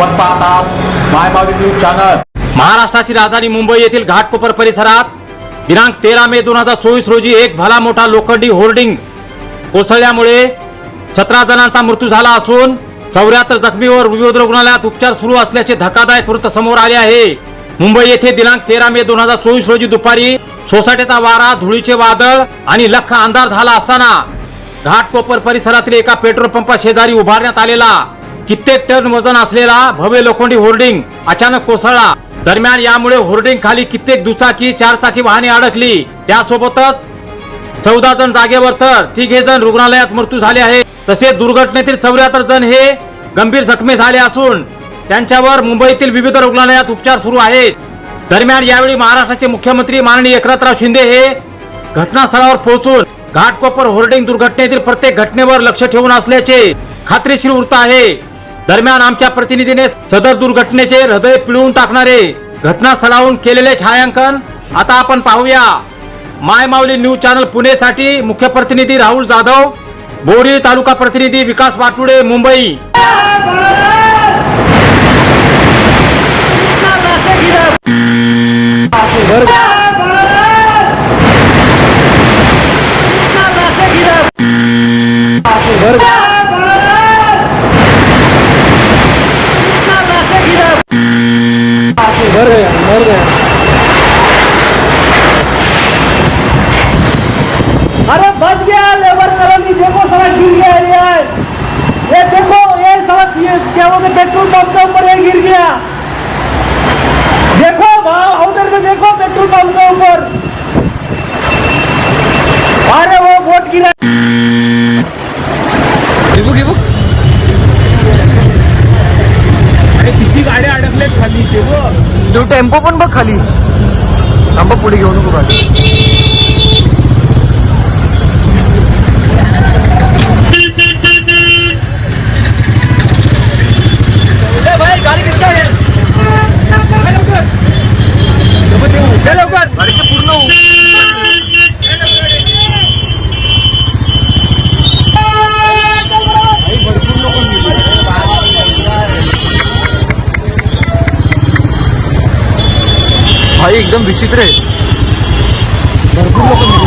आपण पाहतात माय news channel. महाराष्ट्राची राजधानी मुंबई येथील घाटकोपर परिसरात दिनांक तेरा मे दोन हजार चोवीस रोजी एक भला मोठा लोखंडी होर्डिंग कोसळल्यामुळे सतरा जणांचा मृत्यू झाला असून चौऱ्याहत्तर जखमीवर विविध रुग्णालयात उपचार सुरू असल्याचे धक्कादायक वृत्त समोर आले आहे. मुंबई येथे दिनांक तेरा मे दोन हजार चोवीस रोजी दुपारी सोसायटीचा वारा धुळीचे वादळ आणि लख अंधार झाला असताना घाटकोपर परिसरातील एका पेट्रोल पंपा शेजारी उभारण्यात आलेला कित्येक टन वजन असलेला भव्य लोखंडी होर्डिंग अचानक कोसळला. दरम्यान यामुळे होर्डिंग खाली कित्येक दुचाकी चारचाकी वाहने अडकली. त्यासोबतच चौदा जण जागेवर तर तिघे जण रुग्णालयात मृत्यू झाले आहे तसेच दुर्घटनेतील चौऱ्याहत्तर जण हे गंभीर जखमी झाले असून त्यांच्यावर मुंबईतील विविध रुग्णालयात उपचार सुरू आहेत. दरम्यान यावेळी महाराष्ट्राचे मुख्यमंत्री माननीय एकनाथराव शिंदे हे घटनास्थळावर पोहोचून घाटकोपर होर्डिंग दुर्घटनेतील प्रत्येक घटनेवर लक्ष ठेवून असल्याचे खात्रीशीर वृत्त आहे. दरम्यान आमच्या प्रतिनिधीने सदर दुर्घटनेचे हृदय पिळवून टाकणारे घटनास्थळाहून केलेले छायांकन आता आपण पाहूया. माय माऊली न्यूज चॅनल पुणेसाठी मुख्य प्रतिनिधी राहुल जाधव बोरी तालुका प्रतिनिधी विकास वाटुडे मुंबई. अरे टेम्पो पण बघ खाली. थांबा पुढे घेऊ नको गाडी भाई एकदम विचित्र आहे. भरपूर लोक